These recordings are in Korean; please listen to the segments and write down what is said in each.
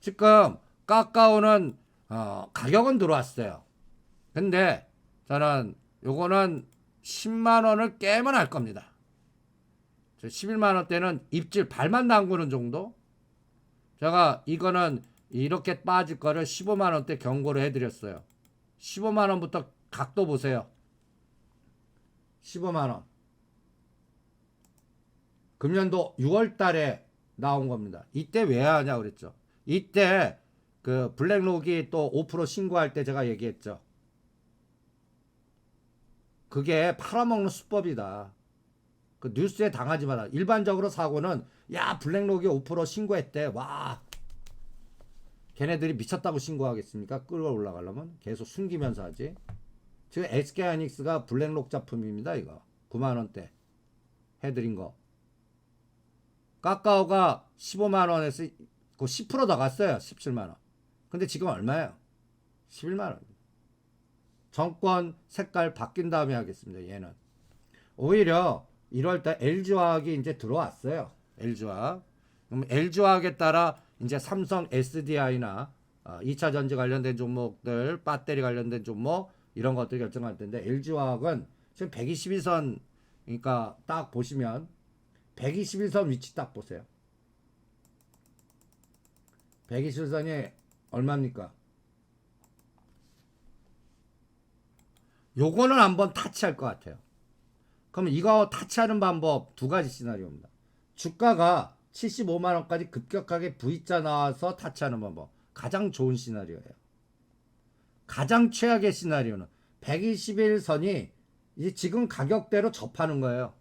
지금 까까오는 어, 가격은 들어왔어요. 근데 저는 요거는 10만 원을 깨면 할 겁니다. 저 11만 원대는 입질 발만 담그는 정도? 제가 이거는 이렇게 빠질 거를 15만 원대 경고를 해드렸어요. 15만 원부터 각도 보세요. 15만 원. 금년도 6월 달에 나온 겁니다. 이때 왜 하냐 그랬죠. 이때 그 블랙록이 또 5% 신고할 때 제가 얘기했죠. 그게 팔아먹는 수법이다. 그 뉴스에 당하지 마라. 일반적으로 사고는 야 블랙록이 5% 신고했대. 와. 걔네들이 미쳤다고 신고하겠습니까? 끌어 올라가려면 계속 숨기면서 하지. 지금 SK 하이닉스가 블랙록 작품입니다. 이거 9만 원대 해드린 거. 까까오가 15만 원에서 그 10%더 갔어요. 17만 원. 근데 지금 얼마예요? 11만 원. 정권 색깔 바뀐 다음에 하겠습니다. 얘는 오히려 1월달 LG화학이 이제 들어왔어요. LG화학. 그럼 LG화학에 따라 이제 삼성 SDI나 2차 전지 관련된 종목들, 배터리 관련된 종목 이런 것들 결정할 텐데 LG화학은 지금 121선 그러니까 딱 보시면 121선 위치 딱 보세요. 121선이 얼마입니까? 요거는 한번 타치할 것 같아요. 그러면 이거 타치하는 방법 두 가지 시나리오입니다. 주가가 75만 원까지 급격하게 V자 나와서 타치하는 방법 가장 좋은 시나리오예요. 가장 최악의 시나리오는 121선이 이제 지금 가격대로 접하는 거예요.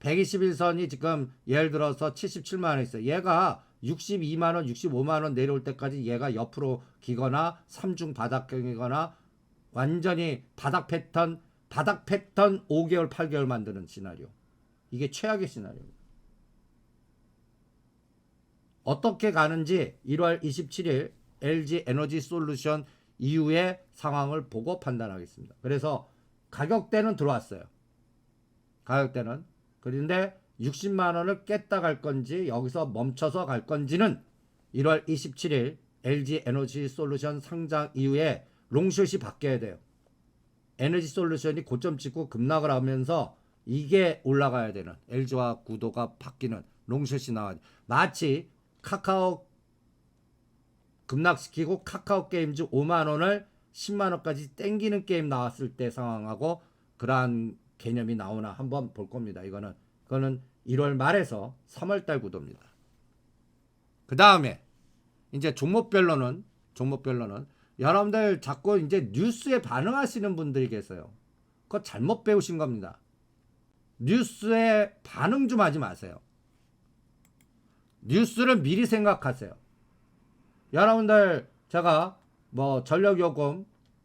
121선이 지금 예를 들어서 77만 원 있어요. 얘가 62만 원, 65만 원 내려올 때까지 얘가 옆으로 기거나 삼중 바닥경이거나 완전히 바닥 패턴, 바닥 패턴 5개월, 8개월 만드는 시나리오. 이게 최악의 시나리오입니다. 어떻게 가는지 1월 27일 LG 에너지 솔루션 이후의 상황을 보고 판단하겠습니다. 그래서 가격대는 들어왔어요. 가격대는. 그런데 60만 원을 깼다 갈 건지 여기서 멈춰서 갈 건지는 1월 27일 LG 에너지 솔루션 상장 이후에 롱숏이 바뀌어야 돼요. 에너지 솔루션이 고점 찍고 급락을 하면서 이게 올라가야 되는 LG와 구도가 바뀌는 롱숏이 나와야 돼. 마치 카카오 급락시키고 카카오 게임즈 5만 원을 10만 원까지 땡기는 게임 나왔을 때 상황하고 그러한 개념이 나오나 한번 볼 겁니다. 이거는 그거는 1월 말에서 3월 달 구도입니다. 그 다음에 이제 종목별로는 종목별로는 여러분들 자꾸 이제 뉴스에 반응하시는 분들이 계세요. 그거 잘못 배우신 겁니다. 뉴스에 반응 좀 하지 마세요. 뉴스를 미리 생각하세요. 여러분들 제가 뭐 전력 요금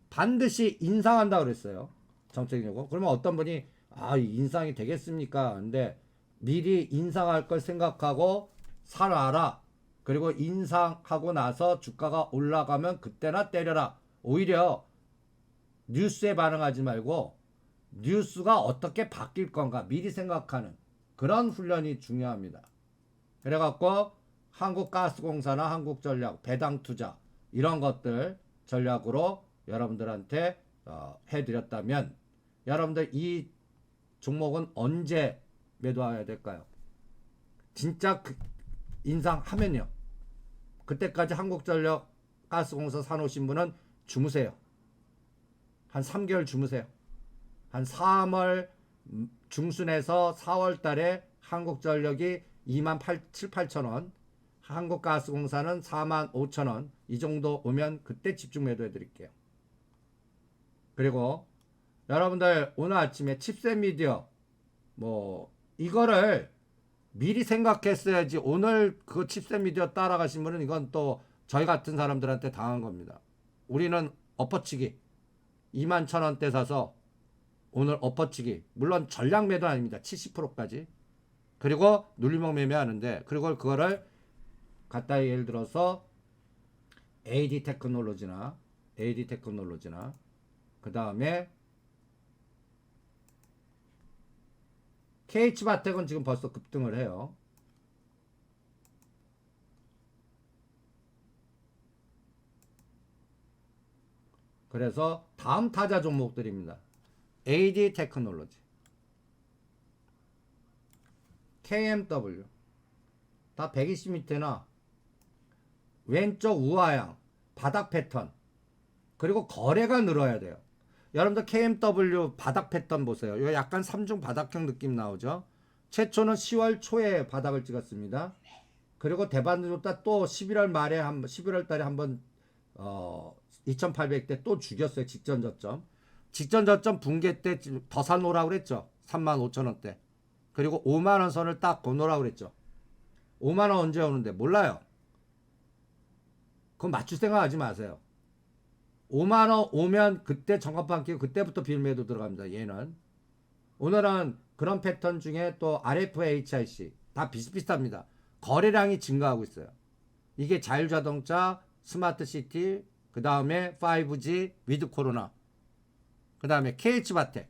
반드시 인상한다 그랬어요. 정책 요금. 그러면 어떤 분이 아, 인상이 되겠습니까? 근데 미리 인상할 걸 생각하고 살아라. 그리고 인상하고 나서 주가가 올라가면 그때나 때려라. 오히려 뉴스에 반응하지 말고 뉴스가 어떻게 바뀔 건가 미리 생각하는 그런 훈련이 중요합니다. 그래갖고 한국가스공사나 한국전략, 배당투자 이런 것들 전략으로 여러분들한테 어, 해드렸다면 여러분들 이 종목은 언제 매도해야 될까요? 진짜 그 인상하면요. 그때까지 한국전력 가스공사 사놓으신 분은 주무세요. 한 3개월 주무세요. 한 3월 중순에서 4월 달에 한국전력이 2만 8, 7, 8천 원, 한국가스공사는 4만 5천 원, 이 정도 오면 그때 집중 매도해 드릴게요. 그리고 여러분들 오늘 아침에 칩셋 미디어 뭐 이거를 미리 생각했어야지 오늘 그 칩셋 미디어 따라가신 분은 이건 또 저희 같은 사람들한테 당한 겁니다. 우리는 엎어치기 2만 천 원대 사서 오늘 엎어치기 물론 전량 매도 아닙니다. 70%까지 그리고 눌리목 매매하는데 그리고 그거를 갖다 예를 들어서 AD 테크놀로지나 AD 테크놀로지나 그 다음에 KH바텍은 지금 벌써 급등을 해요. 그래서 다음 타자 종목들입니다. AD 테크놀로지, KMW 다 120m나 왼쪽 우하향 바닥 패턴 그리고 거래가 늘어야 돼요. 여러분들 KMW 바닥 패턴 보세요. 요 약간 삼중 바닥형 느낌 나오죠? 최초는 10월 초에 바닥을 찍었습니다. 그리고 대반도다 또 11월 말에 한 11월 달에 한번 어 2800대 또 죽였어요. 직전 저점. 직전 저점 붕괴 때 더 사놓으라고 그랬죠. 3만 5천 원대. 그리고 5만 원 선을 딱 거놓으라고 그랬죠. 5만 원 언제 오는데 몰라요. 그건 맞출 생각 하지 마세요. 5만 원 오면 그때 정갑판 끼고 그때부터 빌매도 들어갑니다. 얘는. 오늘은 그런 패턴 중에 또 RFHIC 다 비슷비슷합니다. 거래량이 증가하고 있어요. 이게 자율자동차, 스마트시티, 그 다음에 5G, 위드 코로나, 그 다음에 KH바텍.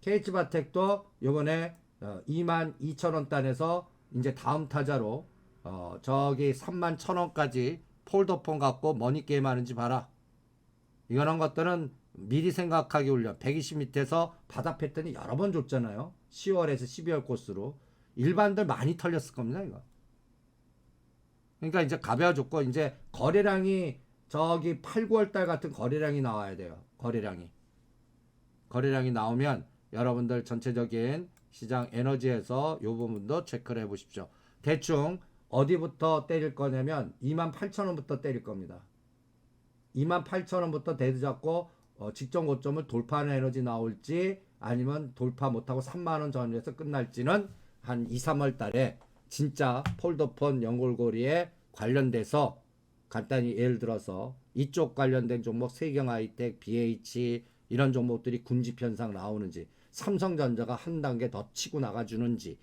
KH바텍도 요번에 어, 2만 2천 원 단에서 이제 다음 타자로 어, 저기 3만 천 원까지 폴더폰 갖고 머니게임 하는지 봐라. 이런 것들은 미리 생각하기 훈련 120m에서 바닥 패턴이 여러 번 줬잖아요. 10월에서 12월 코스로 일반들 많이 털렸을 겁니다. 이거. 그러니까 이제 가벼워졌고 이제 거래량이 저기 8, 9월 달 같은 거래량이 나와야 돼요. 거래량이. 거래량이 나오면 여러분들 전체적인 시장 에너지에서 요 부분도 체크를 해 보십시오. 대충 어디부터 때릴 거냐면 28,000원부터 때릴 겁니다. 28,000원부터 대드 잡고 어, 직전 고점을 돌파하는 에너지 나올지 아니면 돌파 못하고 3만원 전후에서 끝날지는 한 2, 3월 달에 진짜 폴더폰 연골고리에 관련돼서 간단히 예를 들어서 이쪽 관련된 종목 세경 하이텍, BH 이런 종목들이 군집 현상 나오는지 삼성전자가 한 단계 더 치고 나가주는지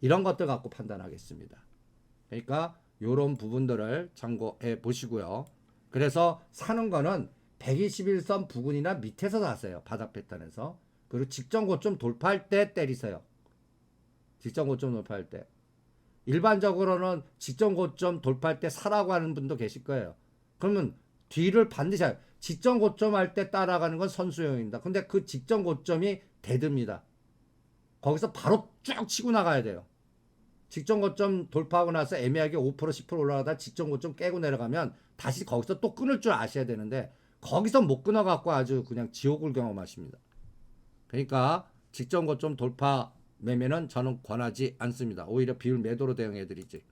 이런 것들 갖고 판단하겠습니다. 그러니까 이런 부분들을 참고해 보시고요. 그래서 사는 거는 121선 부근이나 밑에서 사세요. 바닥 패턴에서. 그리고 직전 고점 돌파할 때 때리세요. 직전 고점 돌파할 때. 일반적으로는 직전 고점 돌파할 때 사라고 하는 분도 계실 거예요. 그러면 뒤를 반드시 할- 직전 고점 할 때 따라가는 건 선수용입니다. 근데 그 직전 고점이 대듭니다. 거기서 바로 쭉 치고 나가야 돼요. 직전 고점 돌파하고 나서 애매하게 5% 10% 올라가다 직전 고점 깨고 내려가면 다시 거기서 또 끊을 줄 아셔야 되는데 거기서 못 끊어갖고 아주 그냥 지옥을 경험하십니다. 그러니까 직전 고점 돌파 매매는 저는 권하지 않습니다. 오히려 비율 매도로 대응해드리지.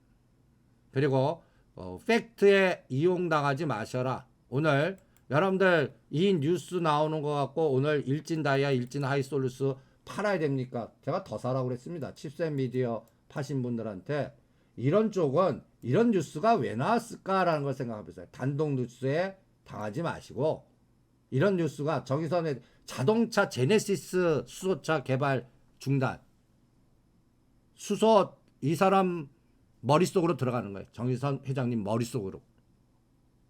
그리고 어, 팩트에 이용당하지 마셔라. 오늘 여러분들 이 뉴스 나오는 거 갖고 오늘 일진 다이아, 일진 하이솔루스 팔아야 됩니까? 제가 더 사라고 그랬습니다. 칩셋 미디어 파신 분들한테 이런 쪽은 이런 뉴스가 왜 나왔을까라는 걸 생각해보세요. 단독 뉴스에 당하지 마시고 이런 뉴스가 저기서는 자동차 제네시스 수소차 개발 중단 수소 이 사람 머릿속으로 들어가는 거예요. 정의선 회장님 머릿속으로.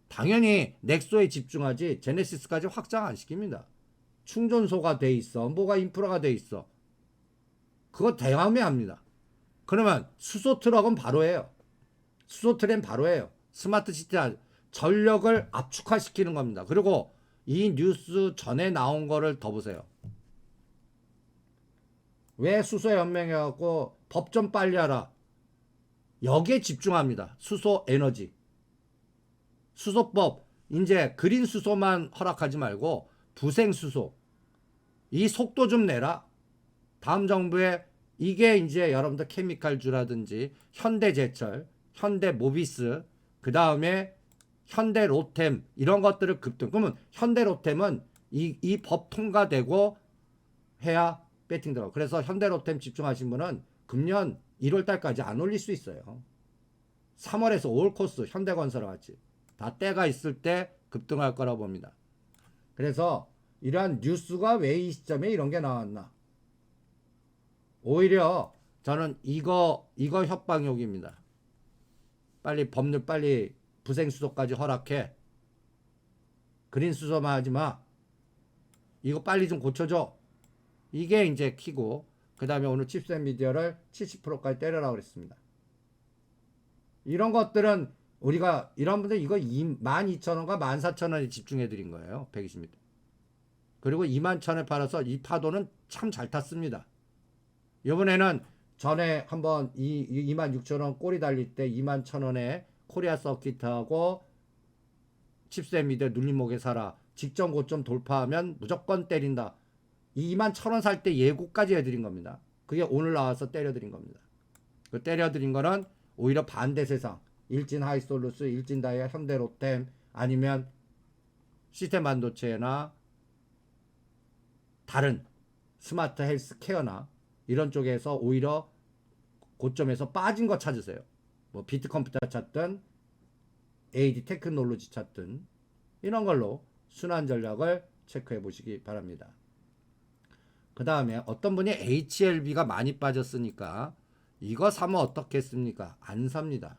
당연히 넥소에 집중하지 제네시스까지 확장 안 시킵니다. 충전소가 돼 있어. 뭐가 인프라가 돼 있어. 그거 대화매 합니다. 그러면 수소 트럭은 바로 해요. 수소 트램 바로 해요. 스마트 시티 아- 전력을 압축화시키는 겁니다. 그리고 이 뉴스 전에 나온 거를 더 보세요. 왜 수소 연맹해 갖고 법 좀 빨리 하라. 여기에 집중합니다. 수소 에너지. 수소법. 이제 그린 수소만 허락하지 말고 부생 수소. 이 속도 좀 내라. 다음 정부에 이게 이제 여러분들 케미칼주라든지 현대제철, 현대 모비스, 그 다음에 현대 로템 이런 것들을 급등. 그러면 현대 로템은 이 이 법 통과되고 해야 배팅 들어. 그래서 현대 로템 집중하신 분은 금년 1월 달까지 안 올릴 수 있어요. 3월에서 5월 코스 현대건설 같이 다 때가 있을 때 급등할 거라고 봅니다. 그래서 이러한 뉴스가 왜 이 시점에 이런 게 나왔나? 오히려 저는 이거 이거 협박욕입니다. 빨리 법률 빨리 부생 수소까지 허락해. 그린 수소만 하지 마. 이거 빨리 좀 고쳐줘. 이게 이제 키고 그 다음에 오늘 칩셋 미디어를 70%까지 때려라 그랬습니다. 이런 것들은 우리가 이런 분들 이거 12,000원과 14,000원에 집중해 드린 거예요. 120m. 그리고 21,000원에 팔아서 이 파도는 참 잘 탔습니다. 이번에는 전에 한번 이, 이 26,000원 꼬리 달릴 때 21,000원에 코리아 서킷하고 칩셋 미드 눌림목에 사라 직전 고점 돌파하면 무조건 때린다. 이 21,000원 살 때 예고까지 해드린 겁니다. 그게 오늘 나와서 때려드린 겁니다. 그 때려드린 거는 오히려 반대 세상 일진 하이솔루스, 일진 다이아, 현대 로템 아니면 시스템 반도체나 다른 스마트 헬스 케어나 이런 쪽에서 오히려 고점에서 빠진 거 찾으세요. 뭐 비트 컴퓨터 찾든 AD 테크놀로지 찾든 이런 걸로 순환 전략을 체크해 보시기 바랍니다. 그 다음에 어떤 분이 HLB가 많이 빠졌으니까 이거 사면 어떻겠습니까? 안 삽니다.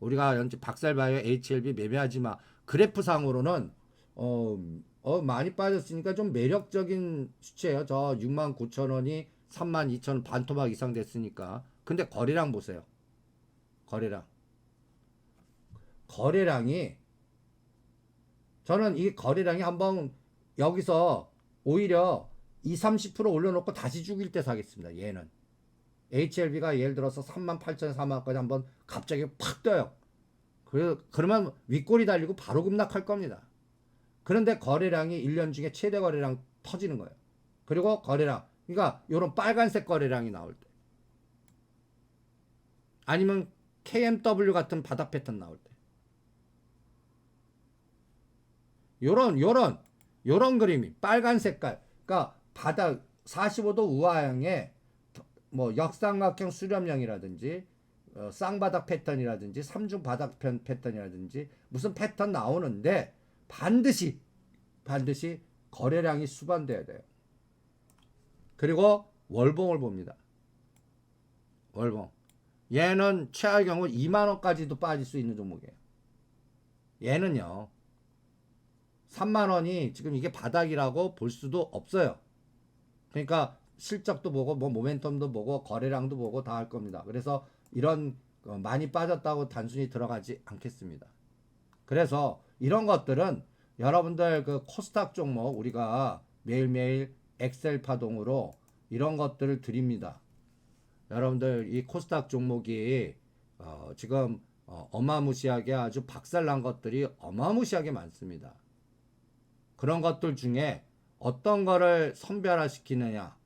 우리가 연지 박살바이오 HLB 매매하지 마. 그래프 상으로는 어, 어 많이 빠졌으니까 좀 매력적인 수치예요. 저 6만 9천 원이 3만 2천 원 반토막 이상 됐으니까. 근데 거래량 보세요. 거래량. 거래량이 저는 이 거래량이 한번 여기서 오히려 2, 30% 올려놓고 다시 죽일 때 사겠습니다. 얘는. HLB가 예를 들어서 3만 8천 4만 까지 한번 갑자기 팍 떠요. 그, 그러면 윗골이 달리고 바로 급락할 겁니다. 그런데 거래량이 1년 중에 최대 거래량 터지는 거예요. 그리고 거래량, 그러니까 이런 빨간색 거래량이 나올 때. 아니면 KMW 같은 바닥 패턴 나올 때. 요런, 요런, 요런 그림이 빨간 색깔. 그러니까 바닥 45도 우하향에 뭐 역삼각형 수렴형이라든지 어, 쌍바닥 패턴이라든지 삼중 바닥 편 패턴이라든지 무슨 패턴 나오는데 반드시 반드시 거래량이 수반돼야 돼요. 그리고 월봉을 봅니다. 월봉. 얘는 최하의 경우 2만 원까지도 빠질 수 있는 종목이에요. 얘는요. 3만 원이 지금 이게 바닥이라고 볼 수도 없어요. 그러니까 실적도 보고 뭐 모멘텀도 보고 거래량도 보고 다 할 겁니다. 그래서 이런 어, 많이 빠졌다고 단순히 들어가지 않겠습니다. 그래서 이런 것들은 여러분들 그 코스닥 종목 우리가 매일매일 엑셀 파동으로 이런 것들을 드립니다. 여러분들 이 코스닥 종목이 어, 지금 어, 어마무시하게 아주 박살난 것들이 어마무시하게 많습니다. 그런 것들 중에 어떤 거를 선별화시키느냐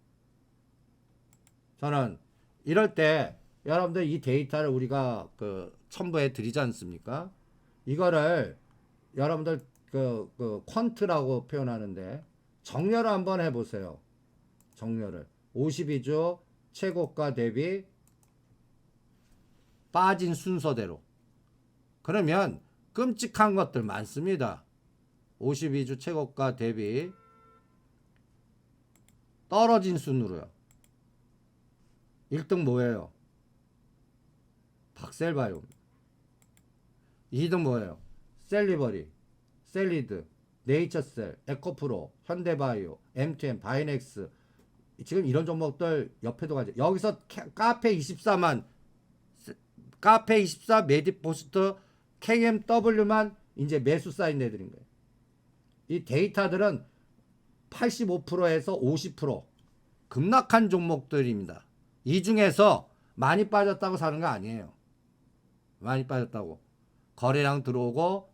저는 이럴 때 여러분들 이 데이터를 우리가 그 첨부해 드리지 않습니까? 이거를 여러분들 그, 그 퀀트라고 표현하는데 정렬을 한번 해보세요. 정렬을 52주 최고가 대비 빠진 순서대로 그러면 끔찍한 것들 많습니다. 52주 최고가 대비 떨어진 순으로요. 1등 뭐예요? 박셀바이오. 2등 뭐예요? 셀리버리, 셀리드, 네이처셀, 에코프로, 현대바이오, M2M, 바이넥스. 지금 이런 종목들 옆에도 가죠. 여기서 캐- 카페 24만, 카페 24, 메디포스트, KMW만 이제 매수 사인 내드린 거예요. 이 데이터들은 85%에서 50% 급락한 종목들입니다. 이 중에서 많이 빠졌다고 사는 거 아니에요. 많이 빠졌다고. 거래량 들어오고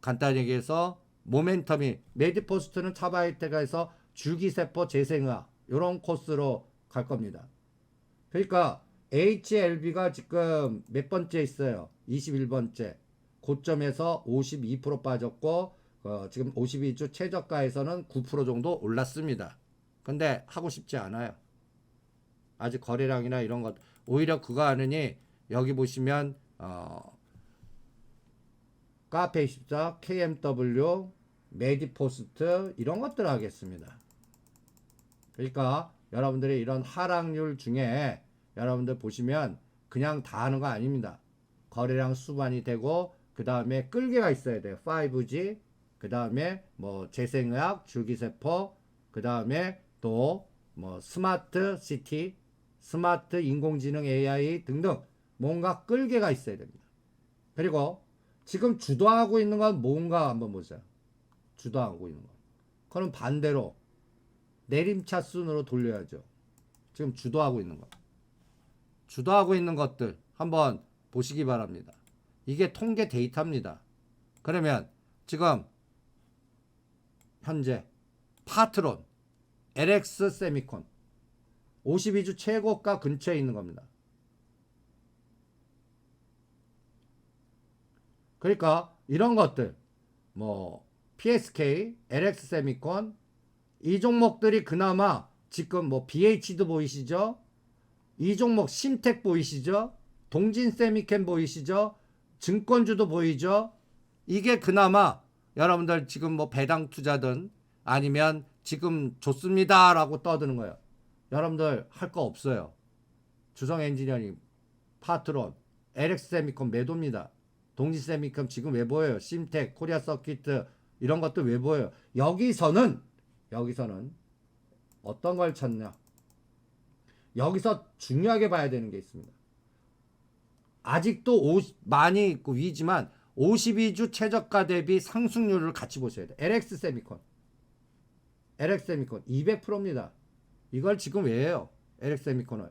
간단히 얘기해서 모멘텀이 메디포스트는 차바이테가에서 줄기세포 재생의학 이런 코스로 갈 겁니다. 그러니까 HLB가 지금 몇 번째 있어요? 21번째. 고점에서 52% 빠졌고 어, 지금 52주 최저가에서는 9% 정도 올랐습니다. 근데 하고 싶지 않아요. 아직 거래량이나 이런 것 오히려 그거 하느니 여기 보시면 어, 카페 24, KMW, 메디포스트 이런 것들 하겠습니다. 그러니까 여러분들이 이런 하락률 중에 여러분들 보시면 그냥 다 하는 거 아닙니다. 거래량 수반이 되고 그 다음에 끌개가 있어야 돼요. 5G, 그 다음에 뭐 재생의학, 줄기세포, 그 다음에 또 뭐 스마트 시티, 스마트 인공지능 AI 등등 뭔가 끌개가 있어야 됩니다. 그리고 지금 주도하고 있는 건 뭔가 한번 보세요. 주도하고 있는 거. 그럼 반대로 내림차 순으로 돌려야죠. 지금 주도하고 있는 거. 주도하고 있는 것들 한번 보시기 바랍니다. 이게 통계 데이터입니다. 그러면 지금 현재 파트론 LX 세미콘 52주 최고가 근처에 있는 겁니다. 그러니까 이런 것들 뭐 PSK, LX 세미콘 이 종목들이 그나마 지금 뭐 BH도 보이시죠? 이 종목 신텍 보이시죠? 동진 세미캠 보이시죠? 증권주도 보이죠? 이게 그나마 여러분들 지금 뭐 배당 투자든 아니면 지금 좋습니다라고 떠드는 거예요. 여러분들 할 거 없어요. 주성 엔지니어링, 파트론, LX 세미콘 매도입니다. 동진 세미컴 지금 왜 보여요? 심텍, 코리아 서키트 이런 것도 왜 보여요? 여기서는 여기서는 어떤 걸 찾냐? 여기서 중요하게 봐야 되는 게 있습니다. 아직도 오, 많이 있고 위지만 52주 최저가 대비 상승률을 같이 보셔야 돼요. LX 세미콘. LX 세미콘 200%입니다. 이걸 지금 왜 해요? LX 세미콘을.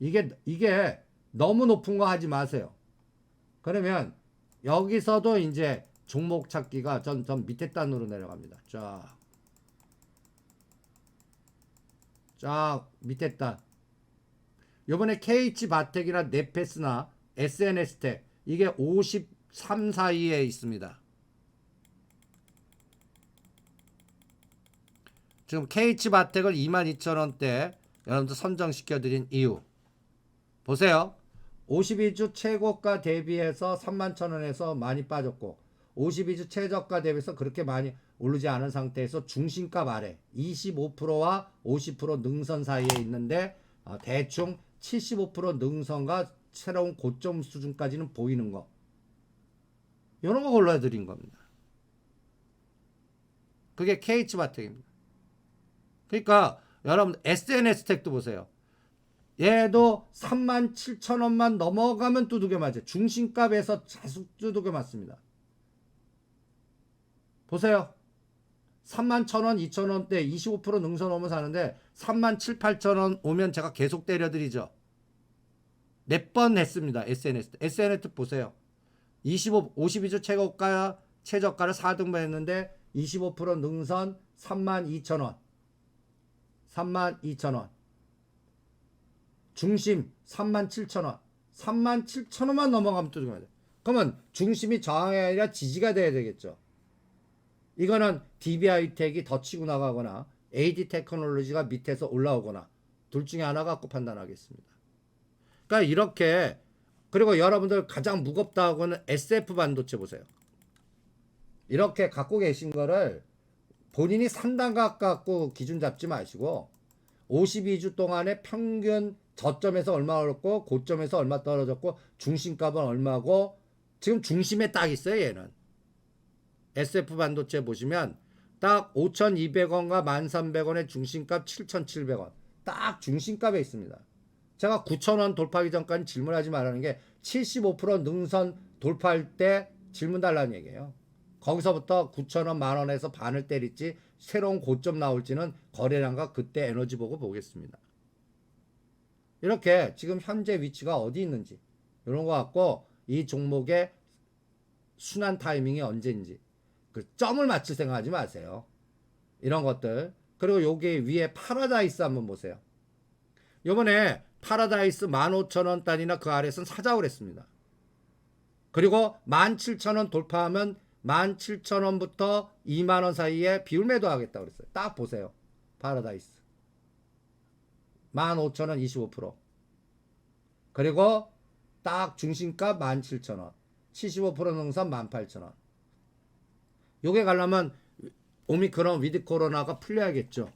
이게 이게 너무 높은 거 하지 마세요. 그러면 여기서도 이제 종목 찾기가 전, 전 밑에 단으로 내려갑니다. 쫙. 쫙 밑에 단. 요번에 KH 바텍이나 네페스나 SNS텍 이게 53 사이에 있습니다. 지금 KH 바텍을 22,000원대 여러분들 선정시켜 드린 이유. 보세요. 52주 최고가 대비해서 31,000원에서 많이 빠졌고 52주 최저가 대비해서 그렇게 많이 오르지 않은 상태에서 중심값 아래 25%와 50% 능선 사이에 있는데 어, 대충 75% 능선과 새로운 고점 수준까지는 보이는 거. 이런 거 골라드린 겁니다. 그게 KH바텍입니다. 그러니까 여러분 SNS 택도 보세요. 얘도 3만 7천 원만 넘어가면 두둑에 맞아요. 중심값에서 계속 두둑에 맞습니다. 보세요. 3만 1천 원, 2천 원대 25% 능선 오면 사는데 3만 7, 8천 원 오면 제가 계속 때려드리죠. 몇 번 했습니다. SNS. SNS 보세요. 25, 52주 최고가, 최저가를 4등분 했는데 25% 능선 3만 2천 원. 3만 2천 원. 중심 3만 7천 원. 3만 7천 원만 넘어가면 또 죽어야 돼. 그러면 중심이 저항이 아니라 지지가 돼야 되겠죠. 이거는 DBI 텍이 더 치고 나가거나 AD 테크놀로지가 밑에서 올라오거나 둘 중에 하나 갖고 판단하겠습니다. 그러니까 이렇게 그리고 여러분들 가장 무겁다고는 SF 반도체 보세요. 이렇게 갖고 계신 거를 본인이 산단각 갖고 기준 잡지 마시고 52주 동안에 평균 저점에서 얼마 올랐고 고점에서 얼마 떨어졌고 중심값은 얼마고 지금 중심에 딱 있어요 얘는 SF 반도체 보시면 딱 5,200원과 1,300원의 중심값 7,700원. 딱 중심값에 있습니다. 제가 9,000원 돌파하기 전까지 질문하지 말라는 게 75% 능선 돌파할 때 질문 달라는 얘기예요. 거기서부터 9,000원 만원에서 반을 때릴지 새로운 고점 나올지는 거래량과 그때 에너지 보고 보겠습니다. 이렇게 지금 현재 위치가 어디 있는지 이런 거 갖고 이 종목의 순환 타이밍이 언제인지 그 점을 맞출 생각하지 마세요. 이런 것들 그리고 여기 위에 파라다이스 한번 보세요. 요번에 파라다이스 15,000원 단이나 그 아래선 사자고 했습니다. 그리고 17,000원 돌파하면 17,000원부터 2만원 사이에 비율 매도하겠다 그랬어요. 딱 보세요. 파라다이스. 15,000원 25%. 그리고 딱 중심가 17,000원. 75% 능선 18,000원. 요게 가려면 오미크론 위드 코로나가 풀려야겠죠.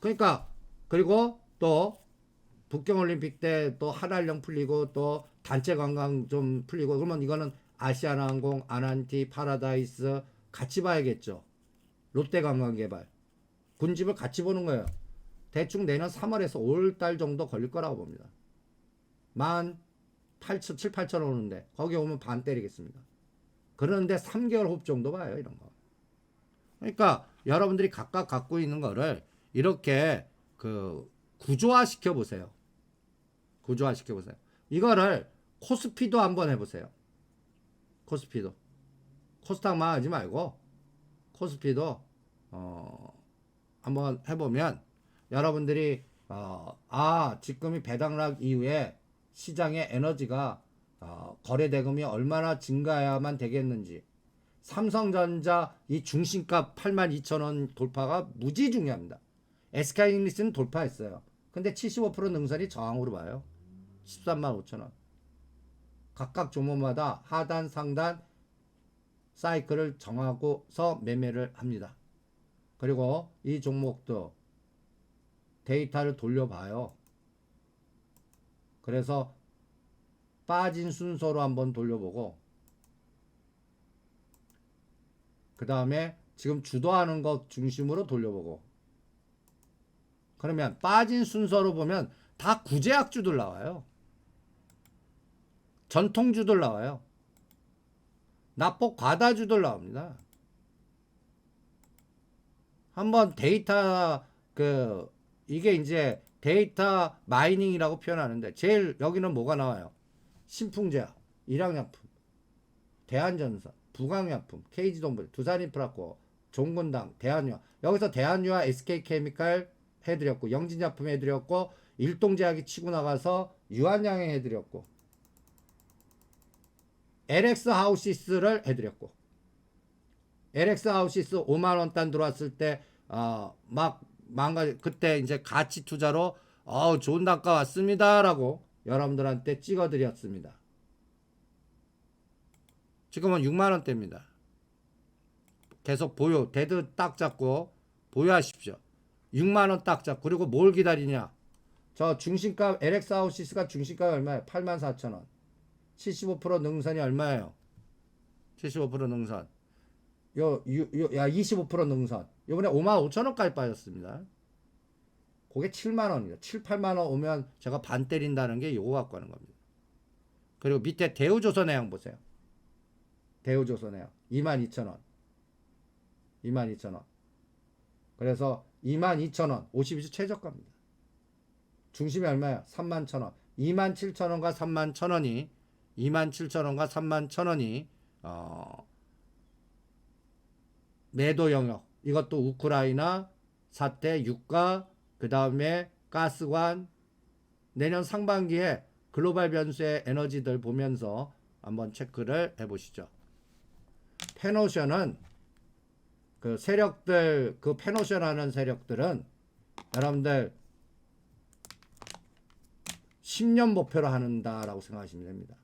그러니까 그리고 또 북경올림픽 때 또 한알령 풀리고 또 단체 관광 좀 풀리고 그러면 이거는 아시아나항공, 아난티, 파라다이스 같이 봐야겠죠. 롯데관광개발 군집을 같이 보는 거예요. 대충 내년 3월에서 5월달 정도 걸릴 거라고 봅니다. 만 8천 7, 8천 원 오는데 거기 오면 반 때리겠습니다. 그런데 3개월 호흡 정도 봐요, 이런 거. 그러니까 여러분들이 각각 갖고 있는 거를 이렇게 그 구조화 시켜 보세요. 구조화 시켜 보세요. 이거를 코스피도 한번 해 보세요. 코스피도. 코스닥만 하지 말고 코스피도 어 한번 해 보면 여러분들이 어, 아 지금이 배당락 이후에 시장의 에너지가 어, 거래 대금이 얼마나 증가해야만 되겠는지 삼성전자 이 중심가 82,000원 돌파가 무지 중요합니다. SK이닉스는 돌파했어요. 근데 75% 능선이 저항으로 봐요. 13만 5천 원. 각각 종목마다 하단, 상단 사이클을 정하고서 매매를 합니다. 그리고 이 종목도 데이터를 돌려봐요. 그래서 빠진 순서로 한번 돌려보고 그 다음에 지금 주도하는 것 중심으로 돌려보고 그러면 빠진 순서로 보면 다 구제약주들 나와요. 전통주들 나와요. 납폭 과다주들 나옵니다. 한번 데이터 그 이게 이제 데이터 마이닝이라고 표현하는데 제일 여기는 뭐가 나와요? 신풍제약, 일양약품, 대한전선, 부강약품, KG동물, 두산인프라코, 종군당, 대한유화 여기서 대한유화, SK케미칼 해드렸고 영진약품 해드렸고 일동제약이 치고 나가서 유한양행 해드렸고 LX 하우시스를 해드렸고 LX 하우시스 5만 원 단 들어왔을 때 어 막 망가 그때 이제 가치 투자로 어 좋은 단가 왔습니다라고 여러분들한테 찍어드렸습니다. 지금은 6만 원대입니다. 계속 보유 데드 딱 잡고 보유하십시오. 6만 원 딱 잡고 그리고 뭘 기다리냐? 저 중심가 LX 하우시스가 중심가가 얼마예요? 8만 4천 원. 75% 능선이 얼마예요? 75% 능선. 요, 요, 요, 야, 25% 능선. 요번에 5만 5천 원까지 빠졌습니다. 그게 7만 원이요. 7, 8만 원 오면 제가 반 때린다는 게 요거 갖고 하는 겁니다. 그리고 밑에 대우조선해양 보세요. 대우조선해양 2만 2천 원. 2만 2천 원. 그래서 2만 2천 원. 52주 최저가입니다. 중심이 얼마야? 3만 1천 원. 2만 7천 원과 3만 1천 원이 2만 7천 원과 3만 1천 원이 어, 매도 영역 이것도 우크라이나 사태 유가 그 다음에 가스관 내년 상반기에 글로벌 변수의 에너지들 보면서 한번 체크를 해보시죠. 페노션은 그 세력들 그 페노션 하는 세력들은 여러분들 10년 목표로 하는다라고 생각하시면 됩니다.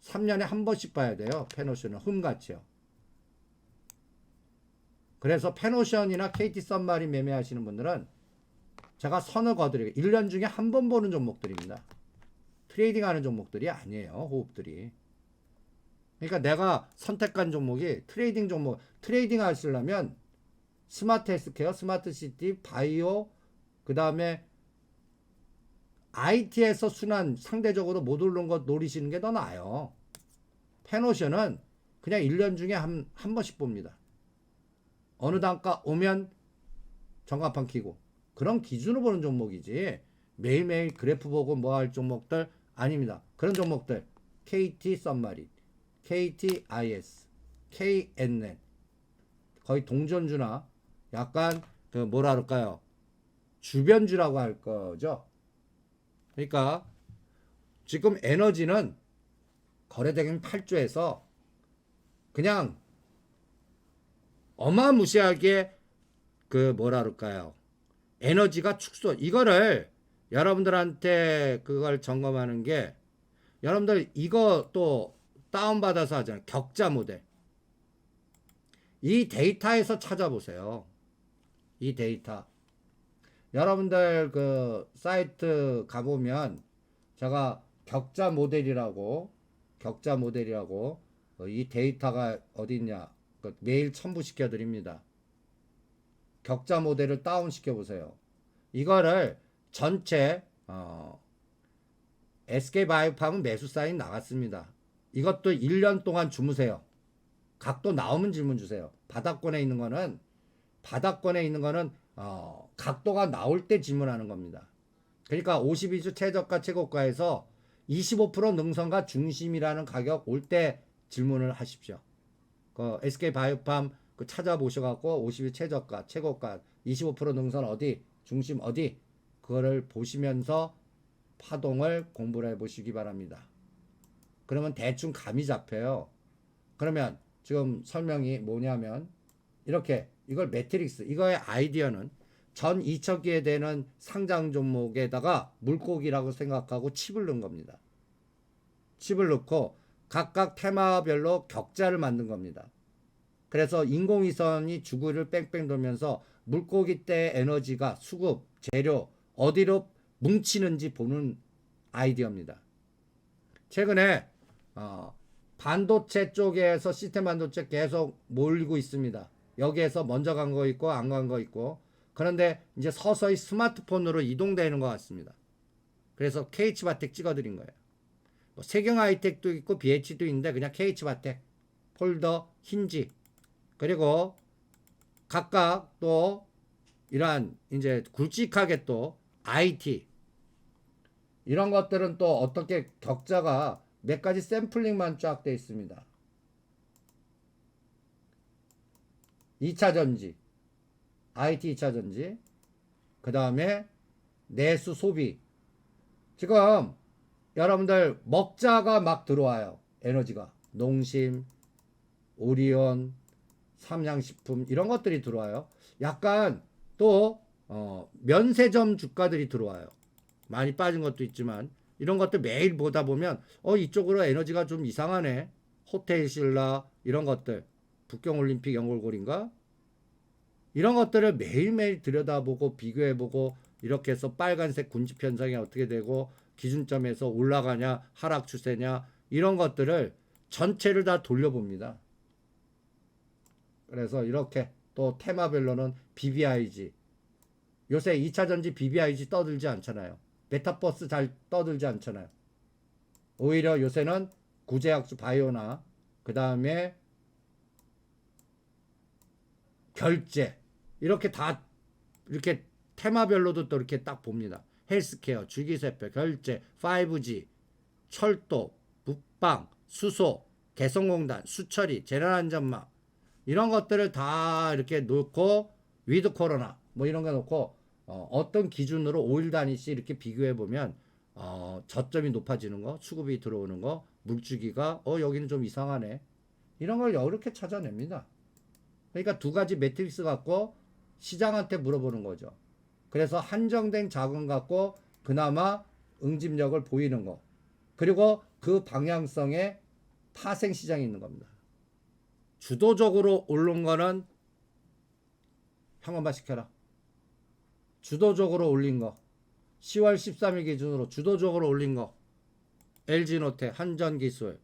3년에 한 번씩 봐야 돼요. 페노션은 흠같이요. 그래서 페노션이나 KT 썸마린 매매하시는 분들은 제가 선을 거드리고 1년 중에 한 번 보는 종목들입니다. 트레이딩 하는 종목들이 아니에요. 호흡들이. 그러니까 내가 선택한 종목이 트레이딩 종목, 트레이딩 하시려면 스마트 헬스케어, 스마트 시티, 바이오, 그 다음에 IT에서 순환 상대적으로 못 오른 것 노리시는 게 더 나아요. 페노션은 그냥 1년 중에 한, 한 번씩 봅니다. 어느 단가 오면 정가판 키고 그런 기준으로 보는 종목이지 매일매일 그래프 보고 뭐 할 종목들 아닙니다. 그런 종목들 KT 썸마린, KTIS, KNN 거의 동전주나 약간 그 뭐라 그럴까요? 주변주라고 할 거죠. 그러니까 지금 에너지는 거래대금 8조에서 그냥 어마무시하게 그 뭐라 그럴까요? 에너지가 축소 이거를 여러분들한테 그걸 점검하는 게 여러분들 이거 또 다운받아서 하잖아요. 격자 모델. 이 데이터에서 찾아보세요. 이 데이터. 여러분들 그 사이트 가보면 제가 격자 모델이라고 격자 모델이라고 어, 이 데이터가 어디 있냐 그 매일 첨부시켜 드립니다. 격자 모델을 다운 시켜 보세요. 이거를 전체 어, SK 바이오팜은 매수 사인 나갔습니다. 이것도 1년 동안 주무세요. 각도 나오면 질문 주세요. 바닥권에 있는 거는 바닥권에 있는 거는 어, 각도가 나올 때 질문하는 겁니다. 그러니까 52주 최저가 최고가에서 25% 능선과 중심이라는 가격 올 때 질문을 하십시오. 그 SK 바이오팜 그 찾아보셔갖고 52 최저가 최고가 25% 능선 어디 중심 어디 그거를 보시면서 파동을 공부를 해보시기 바랍니다. 그러면 대충 감이 잡혀요. 그러면 지금 설명이 뭐냐면 이렇게 이걸 매트릭스 이거의 아이디어는 전 2척기에 되는 상장 종목에다가 물고기라고 생각하고 칩을 넣은 겁니다. 칩을 넣고 각각 테마별로 격자를 만든 겁니다. 그래서 인공위성이 주구를 뺑뺑 돌면서 물고기 때 에너지가 수급, 재료 어디로 뭉치는지 보는 아이디어입니다. 최근에 어, 반도체 쪽에서 시스템 반도체 계속 몰리고 있습니다. 여기에서 먼저 간 거 있고 안 간 거 있고 그런데 이제 서서히 스마트폰으로 이동되는 것 같습니다. 그래서 KH바텍 찍어드린 거예요. 뭐 세경 하이텍도 있고 BH도 있는데 그냥 KH바텍 폴더 힌지 그리고 각각 또 이러한 이제 굵직하게 또 IT 이런 것들은 또 어떻게 격자가 몇 가지 샘플링만 쫙 돼 있습니다. 2차 전지, IT 2차 전지, 그 다음에 내수 소비. 지금 여러분들 먹자가 막 들어와요. 에너지가. 농심, 오리온, 삼양식품 이런 것들이 들어와요. 약간 또 어, 면세점 주가들이 들어와요. 많이 빠진 것도 있지만 이런 것들 매일 보다 보면 어 이쪽으로 에너지가 좀 이상하네. 호텔 신라 이런 것들 북경 올림픽 연골고리인가 이런 것들을 매일매일 들여다보고 비교해보고 이렇게 해서 빨간색 군집 현상이 어떻게 되고 기준점에서 올라가냐 하락 추세냐 이런 것들을 전체를 다 돌려봅니다. 그래서 이렇게 또 테마별로는 BBIG 요새 2차 전지 BBIG 떠들지 않잖아요. 메타버스 잘 떠들지 않잖아요. 오히려 요새는 구제약수 바이오나 그 다음에 결제 이렇게 다 이렇게 테마별로도 또 이렇게 딱 봅니다. 헬스케어, 주기세포, 결제, 5G, 철도, 북방, 수소, 개성공단, 수처리, 재난안전망 이런 것들을 다 이렇게 놓고 위드 코로나 뭐 이런 거 놓고 어, 떤 기준으로 5일 단위씩 이렇게 비교해 보면 어, 저점이 높아지는 거, 수급이 들어오는 거, 물주기가 어 여기는 좀 이상하네. 이런 걸 이렇게 찾아냅니다. 그러니까 두 가지 매트릭스 갖고 시장한테 물어보는 거죠. 그래서 한정된 자금 갖고 그나마 응집력을 보이는 거. 그리고 그 방향성에 파생 시장이 있는 겁니다. 주도적으로 오른 거는 현금화 시켜라. 주도적으로 올린 거. 10월 13일 기준으로 주도적으로 올린 거. LG노텍, 한전기술.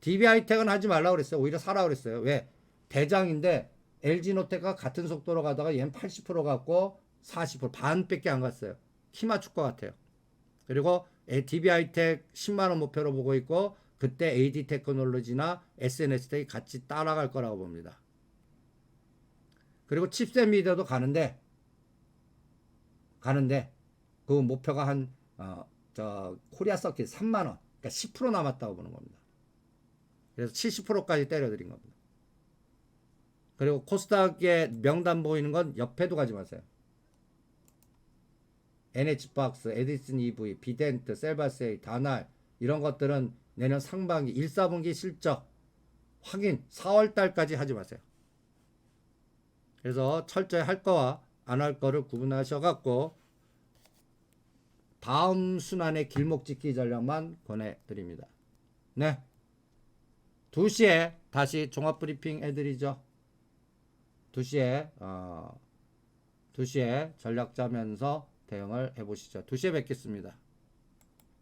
DB하이텍은 하지 말라고 그랬어요. 오히려 사라고 그랬어요. 왜? 대장인데 LG노텍과 같은 속도로 가다가 얘는 80% 갔고 40% 반밖에 안 갔어요. 키 맞출 것 같아요. 그리고 DB하이텍 10만 원 목표로 보고 있고 그때 AD 테크놀로지나 SNS텍이 같이 따라갈 거라고 봅니다. 그리고 칩셋 미디어도 가는데 가는데 그 목표가 한 어, 저 코리아 서킷 3만 원. 그러니까 10% 남았다고 보는 겁니다. 그래서 70%까지 때려드린 겁니다. 그리고 코스닥의 명단 보이는 건 옆에도 가지 마세요. NH박스, 에디슨 EV, 비덴트, 셀바세이, 다날 이런 것들은 내년 상반기 1, 4분기 실적 확인 4월 달까지 하지 마세요. 그래서 철저히 할 거와 안 할 거를 구분하셔 갖고 다음 순환의 길목 찍기 전략만 권해 드립니다. 네. 2시에 다시 종합 브리핑 해 드리죠. 2시에, 어, 2시에 전략 짜면서 대응을 해 보시죠. 2시에 뵙겠습니다.